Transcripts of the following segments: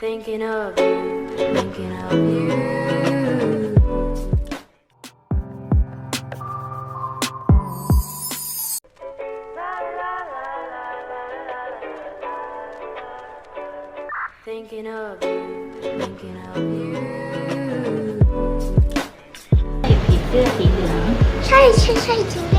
Thinking of you, thinking of you. Thinking of you, thinking of you. ผีเสื้อสีเหลือง ใช่ใช่ใช่จริงด้วย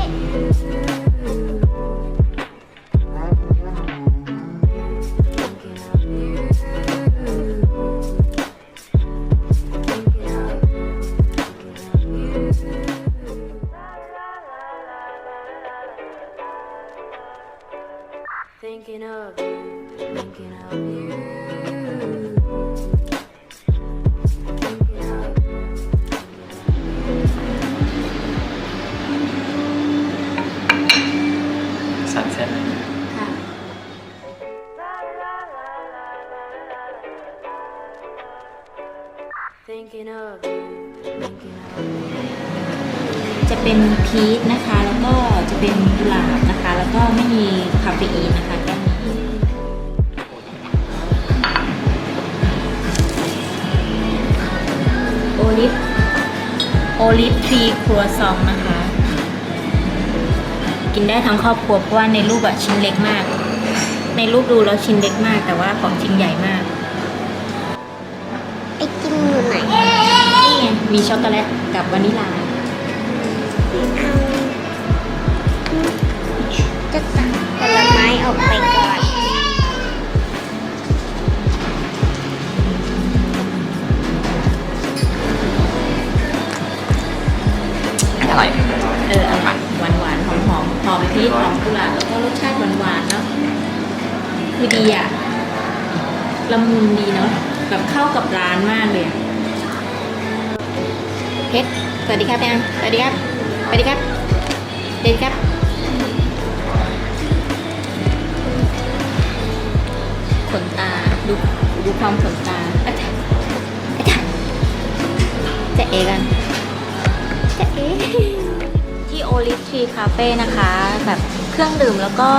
วย Thinking of you, thinking of you. Thinking of you. สันเซ็ตค่ะ Thinking of you, thinking of you. จะเป็นพีชนะคะ แล้วก็จะเป็นกุหลาบนะคะ แล้วก็ไม่มีคาเฟอีนนะคะแก้วนี้โอลิฟโอลิฟทรีครัวซองนะคะ กินได้ทั้งครอบครัวเพราะว่าในรูปอะชิ้นเล็กมาก ในรูปดูแล้วชิ้นเล็กมาก แต่ว่าของจริงใหญ่มากไอติมอยู่ไหนนี่ไงมีช็อกโกแลตกับวานิลาเอา จะตัดผลไม้ออกไปก่อนอร่อยเออหวานหวานหวานหอมหอมหอมพีชหอมกุหลาบแล้วก็รสชาติหวานหวานๆเนาะคือดีอะละมุนดีเนาะแบบเข้ากับร้านมากเลยอะเพชรสวัสดีครับยังสวัสดีครับสวัสดีครับสวัสดีครับ เอกันจะเอ๊ะที่โอลิฟทรีคาเฟ่นะคะ แบบเครื่องดื่มแล้วก็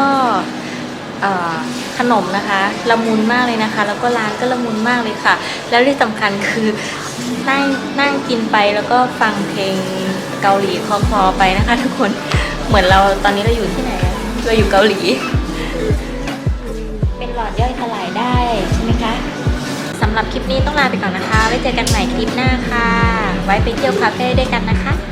เอ่อขนมนะคะละมุนมากเลยนะคะ แล้วก็ร้านก็ละมุนมากเลยค่ะ แล้วที่สำคัญคือนั่งนั่งกินไปแล้วก็ฟังเพลงเกาหลีคลอๆไปนะคะ ทุกคนเหมือนเราตอนนี้เราอยู่ที่ไหนอะเราอยู่เกาหลี เป็นหลอดย่อยสลายได้ใช่ไหมคะสำหรับคลิปนี้ต้องลาไปก่อนนะคะไว้เจอกันใหม่คลิปหน้าค่ะ ไว้ไปเที่ยวคาเฟ่ด้วยกันนะคะ